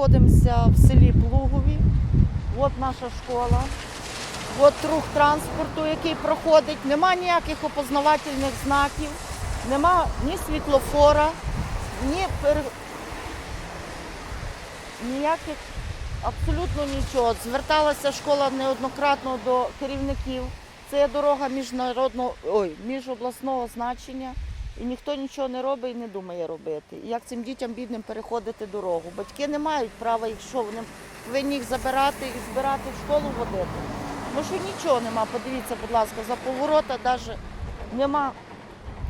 знаходимося в селі Плугові. От наша школа. От рух транспорту, який проходить. Нема ніяких опознавательних знаків, нема ні світлофора, ні пер... ніяких абсолютно нічого. Зверталася школа неоднократно до керівників. Це дорога міжнародного ой, міжобласного значення. І ніхто нічого не робить і не думає робити. І як цим дітям бідним переходити дорогу? Батьки не мають права, якщо вони повинні їх забирати і збирати в школу водити. Ну що нічого нема. Подивіться, будь ласка, за поворота навіть нема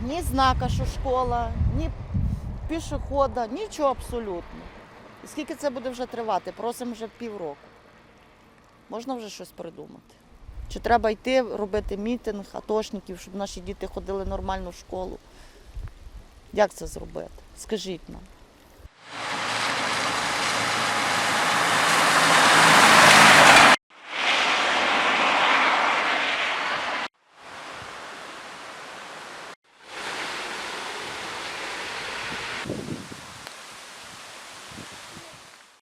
ні знака, що школа, ні пішохода, нічого абсолютно. І скільки це буде вже тривати? Просимо вже півроку. Можна вже щось придумати. Чи треба йти робити мітинг атошників, щоб наші діти ходили нормально в школу? Як це зробити? Скажіть нам.